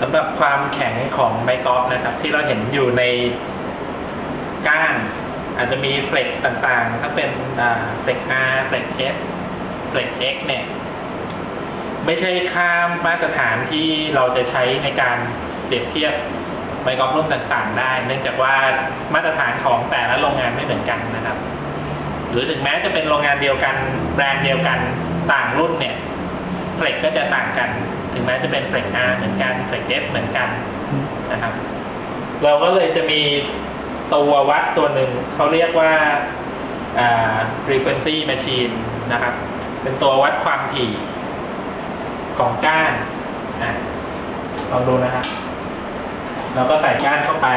สำหรับความแข็งของไม้กอล์ฟนะครับ ที่เราเห็นอยู่ในก้านอาจจะมีเฟล็กต่างๆ ถ้าเป็นเฟล็ก R เฟล็ก S เฟล็ก X เนี่ย ไม่ใช่ข้ามมาตรฐานที่เราจะใช้ในการเปรียบเทียบไม้กอล์ฟรุ่นต่างๆ ได้ เนื่องจากว่ามาตรฐานของแต่ละโรงงานไม่เหมือนกันนะครับ หรือถึงแม้จะเป็นโรงงานเดียวกัน แบรนด์เดียวกันต่างรุ่นเนี่ย เฟล็กก็จะต่างกัน ถึงแม้จะเป็นเฟล็ก R เหมือนกันเฟล็ก S เหมือนกันนะครับ เราก็เลยจะมีตัววัดตัวหนึ่งเขาเรียกว่าอ่า frequency machine นะครับ เป็นตัววัดความถี่ของก้านนะลองดูนะครับเราก็ใส่ก้านเข้าไป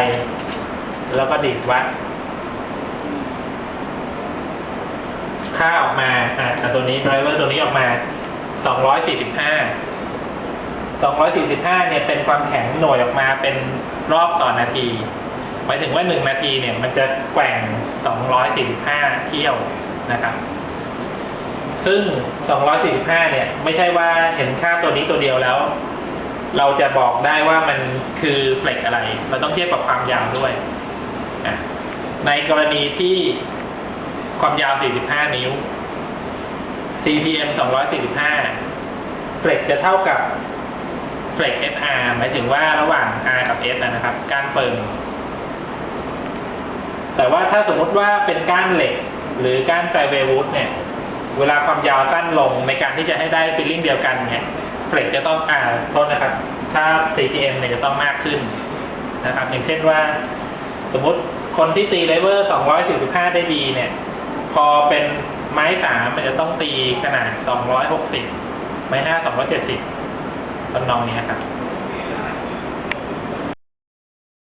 แล้วก็ดีดวัด ค่าออกมาอ่าตัวนี้ driver ตัวนี้ออกมา 245 245เนี่ยเป็นความแข็งหน่วยออกมาเป็นรอบต่อนาทีหมายถึงว่า1นาทีเนี่ยมันจะแกว่ง245เที่ยวนะครับ ซึ่ง245เนี่ย ไม่ใช่ว่าเห็นค่าตัวนี้ตัวเดียวแล้ว เราจะบอกได้ว่ามันคือเฟล็กอะไร เราต้องเทียบกับความยาวด้วย ในกรณีที่ความยาว 45 นิ้ว CPM 245เฟล็กจะเท่ากับเฟล็ก FR หมายถึงว่าระหว่าง R กับ S นะนะครับ ก้านเฟิร์มแต่ว่าถ้าสมมติว่าเป็นก้านเหล็ก หรือก้านไฟเววูดเนี่ย เวลาความยาวสั้นลงในการที่จะให้ได้ฟีลลิ่งเดียวกันเนี่ยเฟล็กจะต้องอ่าโทษนะครับ ถ้า CPM เนี่ยจะต้องมากขึ้นนะครับ อย่างเช่นว่า สมมติคนที่ตีเลเวอร์245 ได้ดีเนี่ย พอเป็น ไม้สามมันจะต้องตีขนาด 260 ไม้ห้า270ตำนองนี้ครับ